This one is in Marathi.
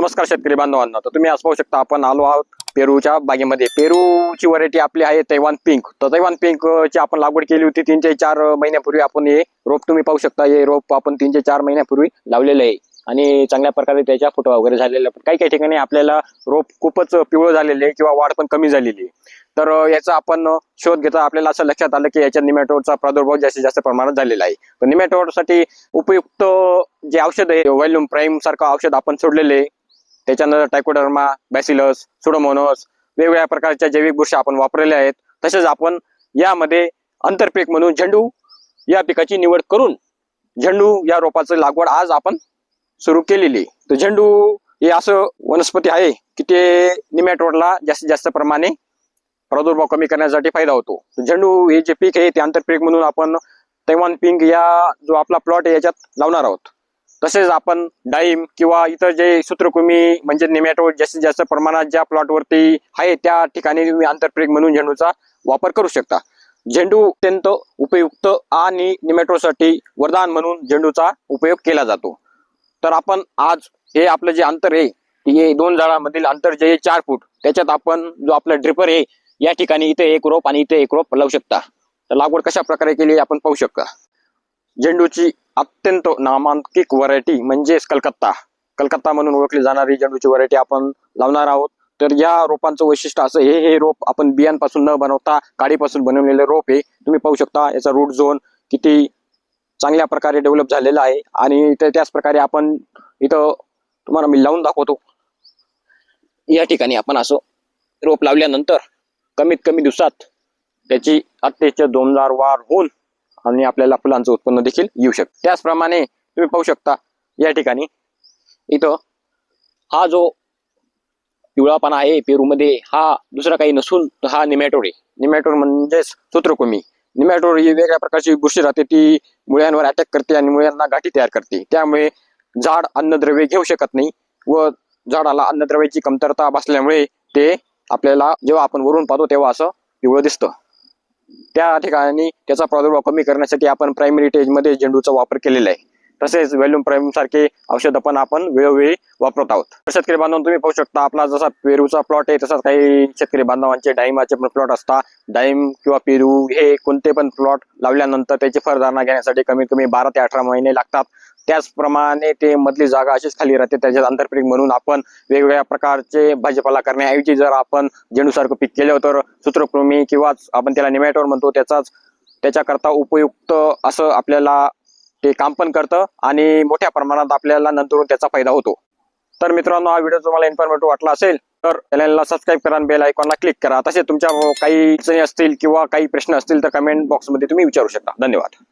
नमस्कार शेतकरी बांधवांना. तर तुम्ही आज पाहू शकता आपण आलो आहोत पेरूच्या बागेमध्ये. पेरूची व्हरायटी आपली आहे तैवान पिंक तर तैवान पिंक ची आपण लागवड केली होती तीन ते चार महिन्यापूर्वी. आपण हे रोप तुम्ही पाहू शकता हे रोप आपण तीन ते चार महिन्यापूर्वी लावलेलं आहे. आणि चांगल्या प्रकारे त्याच्या फुटवा वगैरे झालेले पण काही काही ठिकाणी आपल्याला रोप खूपच पिवळं झालेले आहे किंवा वाढ पण कमी झालेली आहे. तर याचा आपण शोध घेता आपल्याला असं लक्षात आलं की याच्या निमॅटोडचा प्रादुर्भाव जास्तीत जास्त प्रमाणात झालेला आहे. तर निमॅटोडसाठी उपयुक्त जे औषध आहे व्हॉल्यूम प्राईम सारखं औषध आपण सोडलेले आहे. त्याच्यानंतर टायकोडर्मा बॅसिलस सुडोमोनोस वेगवेगळ्या प्रकारच्या जैविक बुरशी आपण वापरलेल्या आहेत. तसेच आपण यामध्ये आंतरपीक म्हणून झेंडू या पिकाची निवड करून झेंडू या रोपाचं लागवड आज आपण सुरू केलेली. तर झेंडू हे असं वनस्पती आहे की ते निमॅटोडला जास्तीत जास्त प्रमाणे प्रादुर्भाव कमी करण्यासाठी फायदा होतो. झेंडू हे जे पीक आहे ते आंतरपीक म्हणून आपण तैवान पिंक या जो आपला प्लॉट आहे याच्यात लावणार आहोत. तसेच आपण डाईम किंवा इतर जे सूत्रकुमी म्हणजे निमॅटो जास्तीत जास्त प्रमाणात ज्या प्लॉटवरती आहे त्या ठिकाणी तुम्ही आंतरप्रेग म्हणून झेंडूचा वापर करू शकता. झेंडू अत्यंत उपयुक्त आणि निमॅटोसाठी वरदान म्हणून झेंडूचा उपयोग केला जातो. तर आपण आज हे आपलं जे अंतर आहे हे दोन झाडामधील अंतर जे चार फूट त्याच्यात आपण जो आपला ड्रिपर आहे या ठिकाणी इथे एक रोप आणि इथे एक रोप लावू शकता. तर लागवड कशा प्रकारे केली आपण पाहू शकता. झेंडूची अत्यंत नामांकित व्हरायटी म्हणजेच कलकत्ता. कलकत्ता म्हणून ओळखली जाणारी झेंडूची व्हरायटी आपण लावणार आहोत. तर या रोपांचं वैशिष्ट्य असं हे हे रोप आपण बियांपासून न बनवता काडीपासून बनवलेले रोप हे तुम्ही पाहू शकता. याचा रूट झोन किती चांगल्या प्रकारे डेव्हलप झालेला आहे. आणि ते त्याच प्रकारे आपण इथं तुम्हाला मी लावून दाखवतो. या ठिकाणी आपण असं रोप लावल्यानंतर कमीत कमी दिवसात त्याची अत्यच दोमदार वाढ होऊन आणि आपल्याला फुलांचं उत्पन्न देखील येऊ शकतं. त्याचप्रमाणे तुम्ही पाहू शकता या ठिकाणी इथं हा जो पिवळापणा आहे पेरूमध्ये हा दुसरा काही नसून हा निमॅटोर आहे. निमॅटोड म्हणजेच सूत्रकुमी. निमॅटोर ही वेगळ्या प्रकारची बुरशी राहते ती मुळ्यांवर अटॅक करते आणि मुळ्यांना गाठी तयार करते. त्यामुळे झाड अन्नद्रव्य घेऊ शकत नाही व झाडाला अन्नद्रव्याची कमतरता भासल्यामुळे ते आपल्याला जेव्हा आपण वरून पाहतो तेव्हा असं पिवळं दिसतं. त्या ठिकाणी त्याचा प्रादुर्भाव कमी करण्यासाठी आपण प्रायमरी टेजमध्ये झेंडूचा वापर केलेला आहे. तसेच व्हॅल्यूम प्राईम सारखे औषध पण आपण वेळोवेळी वापरत आहोत. शेतकरी बांधव तुम्ही पाहू शकता आपला जसा पेरूचा प्लॉट आहे तसाच काही शेतकरी बांधवांचे डाळिंबाचे पण प्लॉट असतात. डाळिंब किंवा पेरू हे कोणते पण प्लॉट लावल्यानंतर त्याची फरधारणा घेण्यासाठी कमीत कमी बारा ते अठरा महिने लागतात. त्याचप्रमाणे ते मधली जागा अशीच खाली राहते त्याच्यात आंतरपीक म्हणून आपण वेगवेगळ्या प्रकारचे भाजीपाला करण्याऐवजी जर आपण झेंडूसारखं पीक केलं तर सूत्रकृमी किंवा आपण त्याला निमॅटोर म्हणतो त्याचाच त्याच्याकरता उपयुक्त असं आपल्याला ते काम पण करतं आणि मोठ्या प्रमाणात आपल्याला नंतरून त्याचा फायदा होतो. तर मित्रांनो हा व्हिडिओ तुम्हाला इन्फॉर्मेटिव्ह वाटला असेल तर चॅनलला सबस्क्राईब करा बेल आयकॉनला क्लिक करा. तसे तुमच्या काही अडचणी असतील किंवा काही प्रश्न असतील तर कमेंट बॉक्समध्ये तुम्ही विचारू शकता. धन्यवाद.